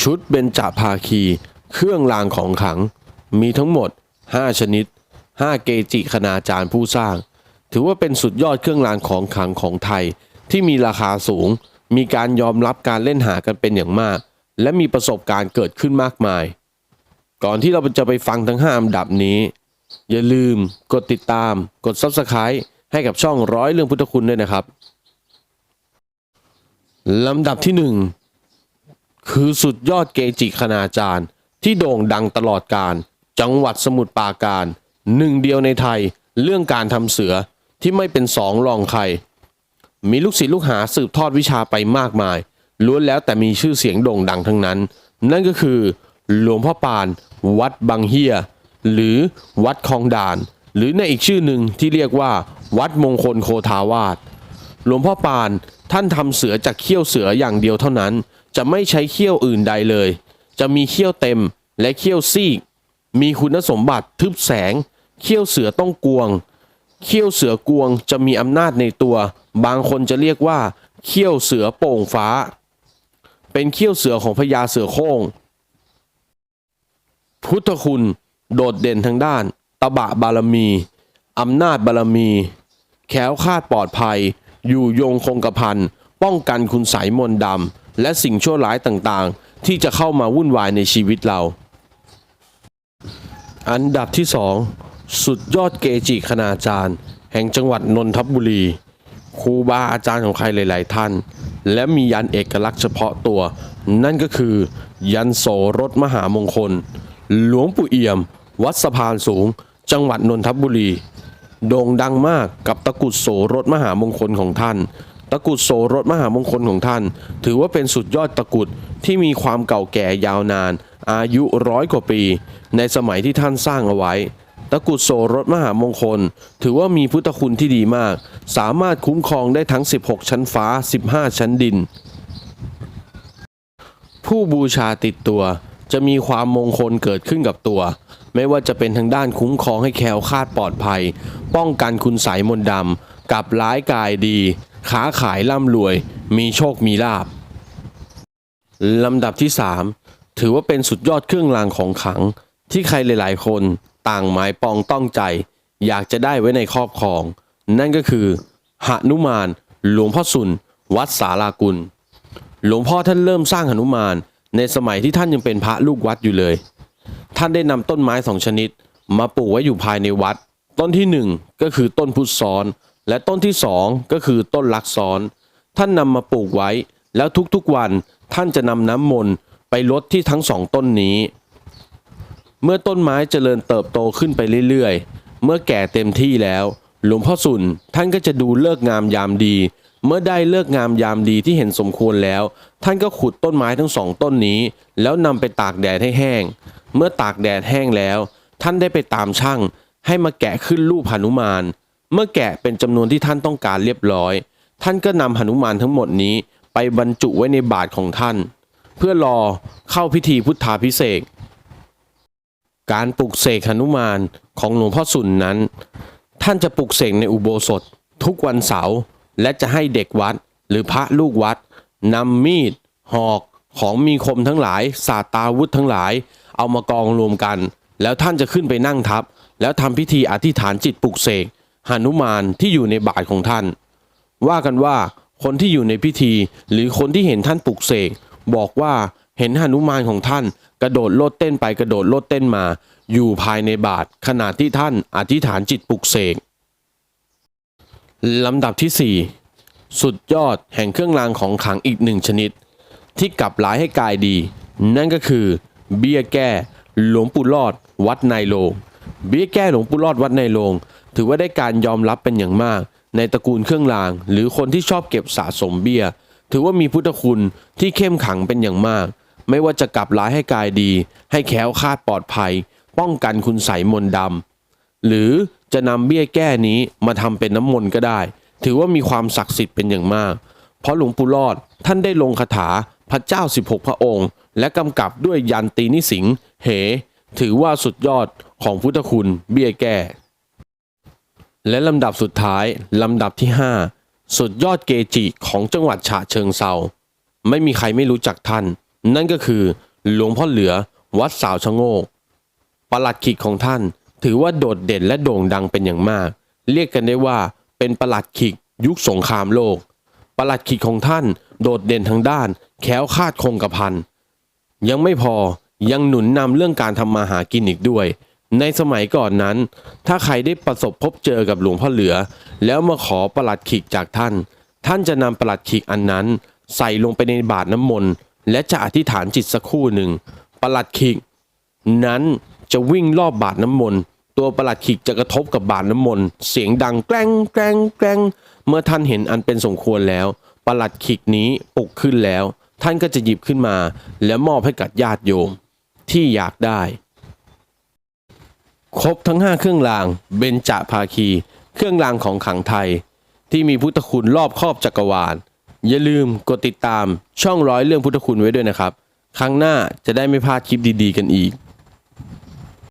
ชุดเบญจภาคี เครื่องรางของขลัง มีทั้งหมด 5 ชนิด 5 เกจิคณาจารย์ผู้สร้าง ถือว่าเป็นสุดยอดเครื่องรางของขลังของไทย ที่มีราคาสูง มีการยอมรับการเล่นหากันเป็นอย่างมาก และมีประสบการณ์เกิดขึ้นมากมาย ก่อนที่เราจะไปฟังทั้ง5อันดับนี้ อย่าลืมกดติดตาม กด Subscribe ให้กับช่องร้อยเรื่องพุทธคุณด้วยนะครับลำดับที่หนึ่ง คือสุดยอดเกจิคณาจารย์ ที่โด่งดังตลอดการ จังหวัดสมุทรปราการ หนึ่งเดียวในไทยเรื่องการทำเสือที่ไม่เป็นสองรองใคร มีลูกศิษย์ลูกหาสืบทอดวิชาไปมากมาย ล้วนแล้วแต่มีชื่อเสียงโด่งดังทั้งนั้น นั่นก็คือ หลวงพ่อปาน วัดบางเฮีย หรือวัดคลองด่าน หรือในอีกชื่อหนึ่งที่เรียกว่า วัดมงคลโคทาวาสหลวงพ่อปาน ท่านทำเสือจากเขี้ยวเสืออย่างเดียวเท่านั้น จะไม่ใช้เขี้ยวอื่นใดเลย จะมีเขี้ยวเต็มและเขี้ยวซีก มีคุณสมบัติทึบแสง เขี้ยวเสือต้องกวง เขี้ยวเสือกวงจะมีอำนาจในตัว บางคนจะเรียกว่า เขี้ยวเสือโป่งฟ้า เป็นเขี้ยวเสือของพญาเสือโครงพุทธคุณโดดเด่นทางด้าน ตบะบารมี อำนาจบารมีแคล้วคาดปลอดภัย อยู่ยงคงกระพันป้องกันคุณใสยมนต์ดำและสิ่งชั่วร้ายต่างๆ ที่จะเข้ามาวุ่นวายในชีวิตเรา อันดับที่สองสุดยอดเกจิคณาจารย์ แห่งจังหวัดนนทบุรีครูบาอาจารย์ของใครหลาย ๆ ท่าน และมียันเอกลักษณ์เฉพาะตัว นั่นก็คือ ยันโสรถมหามงคล หลวงปู่เอี่ยม วัดสะพานสูง จังหวัดนนทบุรี โด่งดังมากกับตะกุดโสรถมหามงคลของท่าน ตะกุดโสรถมหามงคลของท่าน ถือว่าเป็นสุดยอดตะกุดที่มีความเก่าแก่ยาวนาน อายุร้อยกว่าปี ในสมัยที่ท่านสร้างเอาไว้ ตะกุดโสรถมหามงคล ถือว่ามีพุทธคุณที่ดีมาก สามารถคุ้มครองได้ทั้ง 16 ชั้นฟ้า 15 ชั้นดิน ผู้บูชาติดตัว จะมีความมงคลเกิดขึ้นกับตัว ไม่ว่าจะเป็นทางด้านคุ้มครองให้แคล้วคลาดปลอดภัย ป้องกันคุณใสยมนต์ดำกับร้ายกายดีค้าขายร่ำรวย มีโชคมีลาบลำดับที่ 3 ถือว่าเป็นสุดยอดเครื่องรางของขลัง ที่ใครหลาย ๆ คนต่างหมายปองต้องใจ อยากจะได้ไว้ในครอบครอง นั่นก็คือหนุมาน หลวงพ่อสุน วัดสารากุล หลวงพ่อท่านเริ่มสร้างหนุมาน ในสมัยที่ท่านยังเป็นพระลูกวัดอยู่เลย ท่านได้นำต้นไม้สองชนิด มาปลูกไว้อยู่ภายในวัด ต้นที่หนึ่งก็คือต้นพุทธซ้อน และต้นที่สองก็คือต้นลักซ้อน ท่านนำมาปลูกไว้ แล้วทุกๆวันท่านจะนำน้ำมนต์ไปลดที่ทั้งสองต้นนี้ เมื่อต้นไม้เจริญเติบโตขึ้นไปเรื่อยๆ เมื่อแก่เต็มที่แล้ว หลวงพ่อสุนท่านก็จะดูเลิกงามยามดี เมื่อได้เลิกงามยามดีที่เห็นสมควรแล้ว ท่านก็ขุดต้นไม้ทั้งสองต้นนี้ แล้วนำไปตากแดดให้แห้ง เมื่อตากแดดแห้งแล้ว ท่านได้ไปตามช่าง ให้มาแกะขึ้นรูปหนุมาน เมื่อแกะเป็นจำนวนที่ท่านต้องการเรียบร้อย ท่านก็นำหนุมานทั้งหมดนี้ไปบรรจุไว้ในบาทของท่าน เพื่อรอเข้าพิธีพุทธาพิเศษกการปลุกเสกหนุมานของหลวงพ่อสุนนั้น ท่านจะปลุกเสกในอุโบสถทุกวันเสาร์ และจะให้เด็กวัดหรือพระลูกวัดนำมีด หอกของมีคมทั้งหลายศาสตาวุธทั้งหลาย เอามากองรวมกัน แล้วท่านจะขึ้นไปนั่งทับ แล้วทำพิธีอธิษฐานจิตปลุกเสกหนุมานที่อยู่ในบาทของท่าน ว่ากันว่าคนที่อยู่ในพิธีหรือคนที่เห็นท่านปลุกเสกบอกว่าเห็นหนุมานของท่าน กระโดดโลดเต้นไปกระโดดโลดเต้นมา อยู่ภายในบาทขณะที่ท่านอธิษฐานจิตปลุกเสก ลำดับที่ 4 สุดยอดแห่งเครื่องรางของขลังอีกหนึ่งชนิด ที่กลับร้ายให้กายดี นั่นก็คือ เบี้ยแก้หลวงปู่รอด วัดในโลง เบี้ยแก้หลวงปู่รอดวัดในโลง ถือว่าได้การยอมรับเป็นอย่างมาก ในตระกูลเครื่องราง หรือคนที่ชอบเก็บสะสมเบี้ย ถือว่ามีพุทธคุณที่เข้มขังเป็นอย่างมาก ไม่ว่าจะกลับร้ายให้กายดี ให้แคล้วคาดปลอดภัย ป้องกันคุณใสมนดำหรือ จะนำเบี้ยแก้นี้มาทำเป็นน้ำมนต์ก็ได้ ถือว่ามีความศักดิ์สิทธิ์เป็นอย่างมาก เพราะหลวงปู่รอดท่านได้ลงคาถาพระเจ้า 16 พระองค์ และกำกับด้วยยันตีนิสิงเห ถือว่าสุดยอดของพุทธคุณเบี้ยแก้ และลำดับสุดท้ายลำดับที่ 5 สุดยอดเกจิของจังหวัดฉะเชิงเซาไม่มีใครไม่รู้จักท่าน นั่นก็คือหลวงพ่อเหลือวัดสาวชะโงกประหลัดขิกของท่าน ถือว่าโดดเด่นและโด่งดังเป็นอย่างมาก เรียกกันได้ว่าเป็นประหลัดขิกยุคสงครามโลก ประหลัดขิกของท่านโดดเด่นทางด้าน แคล้วคลาดคงกระพันยังไม่พอยังหนุนนำเรื่องการทำมาหากินอีกด้วย ในสมัยก่อนนั้น ถ้าใครได้ประสบพบเจอกับหลวงพ่อเหลือ แล้วมาขอประหลัดขิกจากท่าน ท่านจะนำประหลัดขิกอันนั้น ใส่ลงไปในบาตรน้ำมนต์และจะอธิษฐานจิตสักครู่หนึ่งประหลัดขิก นั้นจะวิ่งรอบบาดน้ำมนต์ ตัวประหลัดขิกจะกระทบกับบาดน้ำมนต์เสียงดังแกล้งแกล้งแกล้งเมื่อท่านเห็นอันเป็นสมควรแล้ว ประหลัดขิกนี้ปลุกขึ้นแล้ว ท่านก็จะหยิบขึ้นมา แล้วมอบให้กับญาติโยม ที่อยากได้ ครบทั้ง5เครื่องรางเบญจภาคี เครื่องรางของขังไทย ที่มีพุทธคุณรอบครอบจักรวาลอย่าลืมกดติดตามช่องร้อยเรื่องพุทธคุณไว้ด้วยนะครับ ครั้งหน้าจะได้ไม่พลาดคลิปดี ๆ กันอีก